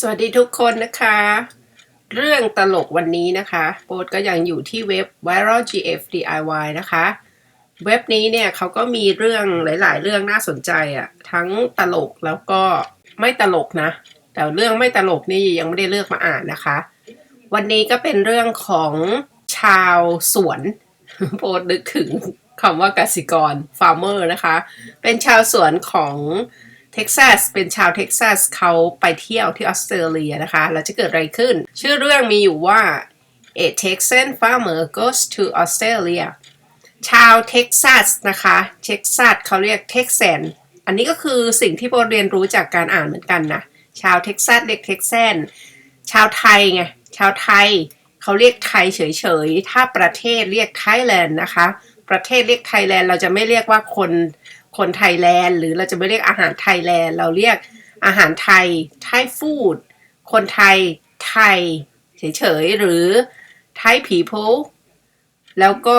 สวัสดีทุกคนนะคะ เรื่องตลกวันนี้นะคะโปรดก็ยังอยู่ที่เว็บ Viral GF DIY นะคะ เว็บนี้เนี่ยเขาก็มีเรื่องหลาย ๆ เรื่องน่าสนใจอะทั้งตลกแล้วก็ไม่ตลกนะ แต่เรื่องไม่ตลกนี่ยังไม่ได้เลือกมาอ่านนะคะ วันนี้ก็เป็นเรื่องของชาวสวนโปรดนึกถึงคำว่ากสิกร farmer นะคะ เป็นชาวสวนของ เท็กซัสเป็นชาวเท็กซัสเขาไปเที่ยวที่ออสเตรเลียนะคะ แล้วจะเกิดอะไรขึ้น ชื่อเรื่องมีอยู่ว่า a Texan farmer goes to Australia ชาวเท็กซัสนะคะเท็กซัสเขาเรียกเท็กซันอันนี้ก็คือสิ่งที่โบเรียนรู้จากการอ่านเหมือนกันนะ ชาวเท็กซัสเรียกเท็กซันชาวไทยไง ชาวไทยเขาเรียกไทยเฉยๆ ถ้าประเทศเรียกไทยแลนด์นะคะ ประเทศเรียกไทยแลนด์เราจะไม่เรียกว่าคน คนไทยแลนด์ หรือเราจะไม่เรียกอาหารไทยแลนด์ เราเรียกอาหารไทยไทยฟู้ดคนไทยไทยเฉยๆหรือไทย people แล้วก็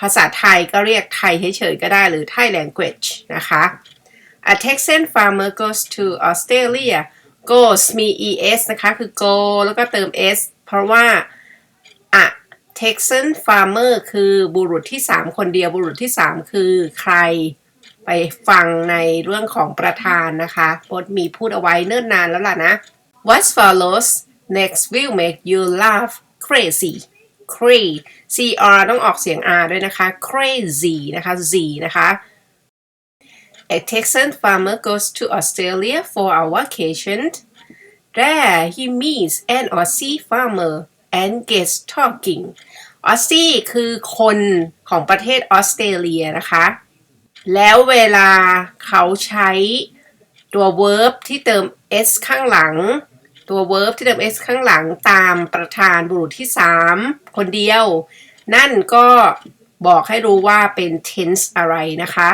ภาษาไทยก็เรียกไทยเฉยๆก็ได้หรือไทย language นะคะ A Texan farmer goes to Australia goes มี es นะคะ คือ go แล้วก็เติม s เพราะว่า A Texan farmer คือบุรุษที่ 3 คนเดียวบุรุษที่ 3 คือใคร ไปฟังในเรื่องของประธานนะคะโพสต์มีพูดเอาไว้เนิ่นนานแล้วล่ะนะ What follows next will make you laugh crazy crazy cr ต้องออกเสียง r ด้วยนะคะ crazy นะคะ z นะคะ A Texan farmer goes to Australia for a vacation. There he meets an Aussie farmer and gets talking. Aussie คือคนของประเทศออสเตรเลียนะคะ แล้วเวลาเขาใช้ตัว verb ที่เติม s ข้างหลัง ตัว verb ที่เติม s ข้างหลังตามประธานบุรุษที่ 3 คนเดียว นั่นก็บอกให้รู้ว่าเป็น tense อะไรนะคะ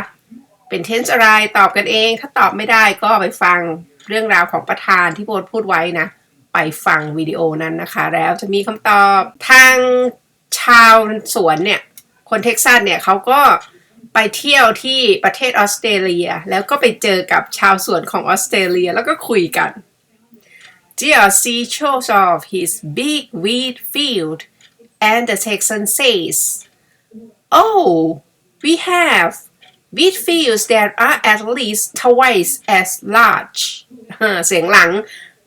เป็น tense อะไรตอบกันเอง ถ้าตอบไม่ได้ก็ไปฟังเรื่องราวของประธานที่โบทพูดไว้นะ ไปฟังวิดีโอนั้นนะคะ แล้วจะมีคำตอบทางชาวสวนเนี่ย คนเท็กซัสเนี่ยเขาก็ ไปเที่ยวที่ประเทศออสเตรเลีย แล้วก็ไปเจอกับชาวสวนของออสเตรเลียแล้วก็คุยกัน GRC shows off his big wheat field and the Texan says Oh we have wheat fields that are at least twice as large เสียงหลัง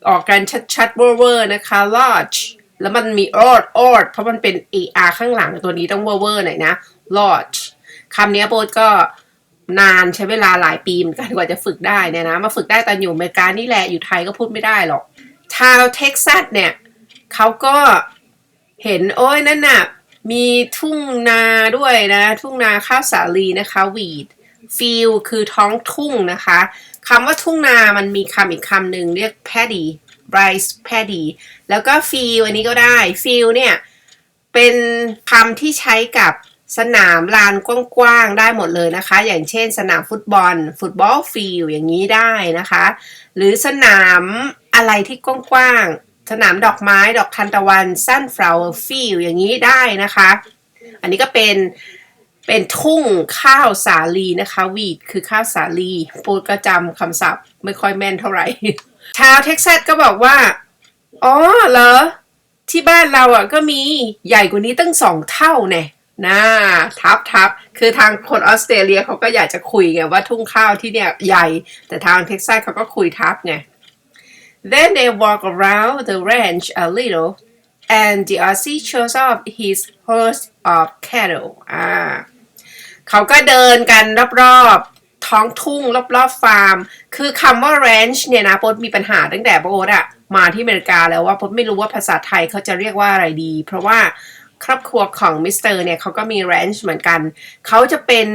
ออกกันชัดๆเวอร์ๆนะคะ large แล้วมันมี odd odd เพราะมันเป็น er ข้างหลังตัวนี้ต้องเวอร์ๆหน่อยนะ large คำนี้โบทก็นานใช้เวลาหลายปีเหมือนกันกว่าจะฝึกได้เนี่ยนะ มาฝึกได้ตอนอยู่อเมริกานี่แหละอยู่ไทยก็พูดไม่ได้หรอก ชาวเท็กซัสเนี่ยเขาก็เห็นโอ้ยนั่นน่ะ มีทุ่งนาด้วยนะ ทุ่งนาข้าวสาลีนะคะวีดฟิลคือท้องทุ่งนะคะคำว่าทุ่งนามันมีคำอีกคำหนึ่งเรียก paddy rice paddy แล้วก็ฟิลอันนี้ก็ได้ฟิลเนี่ยเป็นคำที่ใช้กับ สนามลานกว้างๆได้หมดเลยนะคะ อย่างเช่น สนามฟุตบอล ฟุตบอลฟิลอย่างนี้ได้นะคะ หรือสนามอะไรที่กว้างๆสนามดอกไม้ดอกทานตะวัน sunflower field อย่างนี้ได้นะคะ อันนี้ก็เป็นเป็นทุ่งข้าวสาลีนะคะวีดคือข้าวสาลีปูดก็จำคำศัพท์ไม่ค่อยแม่นเท่าไหร่ ชาวเท็กซัสก็บอกว่า อ๋อเหรอ ที่บ้านเราอะก็มีใหญ่กว่านี้ตั้งสองเท่าแน่ นะทับทับคือทางคนออสเตรเลียเขาก็อยากจะคุยไงว่าทุ่งข้าวที่เนี่ยใหญ่ แต่ทางเท็กซัสเขาก็คุยทับไง Then they walk around the ranch a little and the Aussie shows off his herd of cattle อ่าเขาก็เดินกันรอบๆ ท้องทุ่งรอบๆฟาร์ม คือคำว่า ranch เนี่ยนะโปดมีปัญหาตั้งแต่โบดอะมาที่อเมริกาแล้วว่าโปดไม่รู้ว่าภาษาไทยเขาจะเรียกว่าอะไรดี เพราะว่า ครอบครัวของมิสเตอร์เนี่ยเขาก็มี ranch เหมือนกัน เขาจะเป็น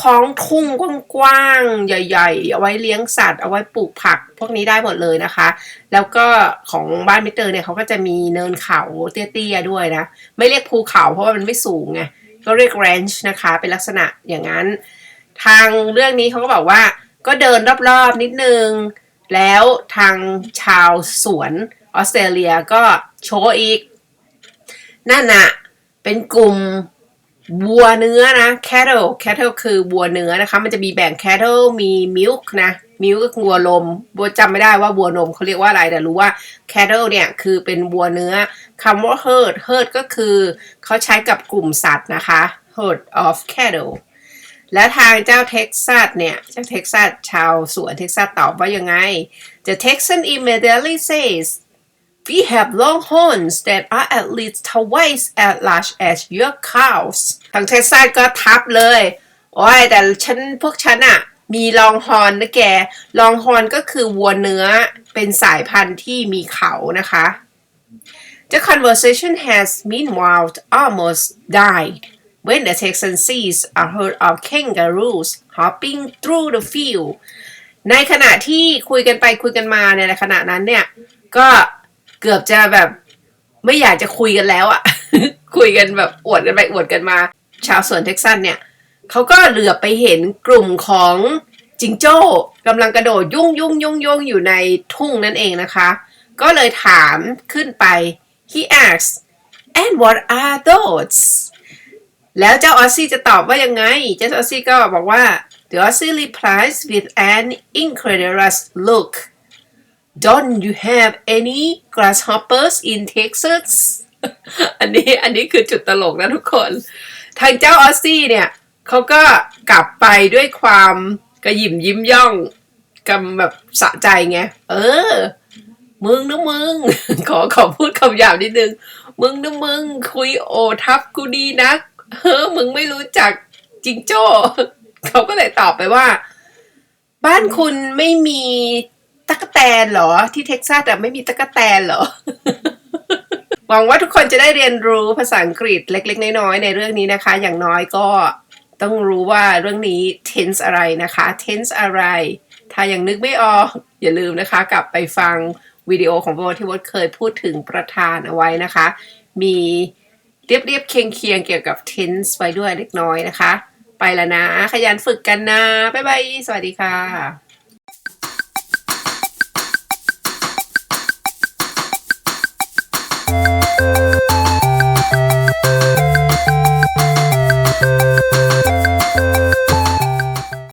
ท้องทุ่งกว้างๆ ใหญ่ ๆ เอาไว้เลี้ยงสัตว์ เอาไว้ปลูกผักพวกนี้ได้หมดเลยนะคะ แล้วก็ของบ้านมิสเตอร์เนี่ยเขาก็จะมีเนินเขาเตี้ยๆ ด้วยนะ ไม่เรียกภูเขาเพราะว่ามันไม่สูงไง ก็เรียก ranch นะคะ เป็นลักษณะอย่างนั้น ทางเรื่องนี้เขาก็บอกว่าก็เดินรอบๆ นิดนึง แล้วทางชาวสวนออสเตรเลียก็โชว์อีก นั่นน่ะเป็นกลุ่มวัวเนื้อนะ cattle cattle คือวัวเนื้อนะคะ มันจะมีแบ่ง cattle มี milk นะมิวก็คือวัวลมบัวจำไม่ได้ว่าวัวนมเขาเรียกว่าอะไรแต่รู้ว่า cattle เนี่ยคือเป็นวัวเนื้อคำว่า herd herd ก็คือเขาใช้กับกลุ่มสัตว์นะคะ herd of cattle และทางเจ้าเท็กซัสเนี่ย เจ้าเท็กซัสชาวสวนเท็กซัสตอบว่ายังไง The Texan immediately says We have long horns that are at least twice as large as your cows ทางเท็กซัสก็ทับเลย โอ้ย แต่ฉันพวกฉันอะมีลองฮอนนะแก ลองฮอนก็คือวัวเนื้อ เป็นสายพันธุ์ที่มีเขานะคะ The conversation has meanwhile almost died when the Texan sees a herd of kangaroos hopping through the field ในขณะที่คุยกันไปคุยกันมาเนี่ยในขณะนั้นเนี่ย ก็ เกือบจะแบบ ไม่อยากจะคุยกันแล้วอะคุยกันแบบอวดกันไปอวดกันมา ชาวสวนเท็กซัสเนี่ยเขาก็เหลือบไปเห็นกลุ่มของจิงโจ้กำลังกระโดดยุ่งยุ่งยุ่งยุ่งอยู่ในทุ่งนั่นเองนะคะ ก็เลยถามขึ้นไป he asked and what are those แล้วเจ้าออซซี่จะตอบว่ายังไง เจ้าออซซี่ก็บอกว่า the Aussie replies with an incredulous look don't you have any grasshoppers in Texas อันนี้อันนี้คือจุดตลกนะทุกคน ทางเจ้าออซซี่เนี่ยเขาก็กลับไปด้วยความกระยิมยิ้มย่องกำแบบสะใจไง เออ มึงนะมึง ขอขอพูดคำหยาบนิดนึง มึงนะมึง คุยโอทับกูดีนักเฮ้อมึงไม่รู้จักจิงโจ้ เขาก็เลยตอบไปว่า บ้านคุณไม่มี นเหรอ ที่เท็กซัสอะไม่มีตั๊กแตนเหรอ หวังว่าทุกคนจะได้เรียนรู้ภาษาอังกฤษเล็ก ๆ น้อยๆในเรื่องนี้นะคะ อย่างน้อยก็ต้องรู้ว่าเรื่องนี้ tense อะไรนะคะ tense อะไร ถ้ายังนึกไม่ออกอย่าลืมนะคะ กลับไปฟังวิดีโอของโบที่โบเคยพูดถึงประธานเอาไว้นะคะ มีเรียบเรียบๆเคียงเคียงๆเกี่ยวกับ tense ไว้ด้วยเล็กน้อยนะคะ ไปแล้วนะ ขยันฝึกกันนะ บ๊ายบาย สวัสดีค่ะ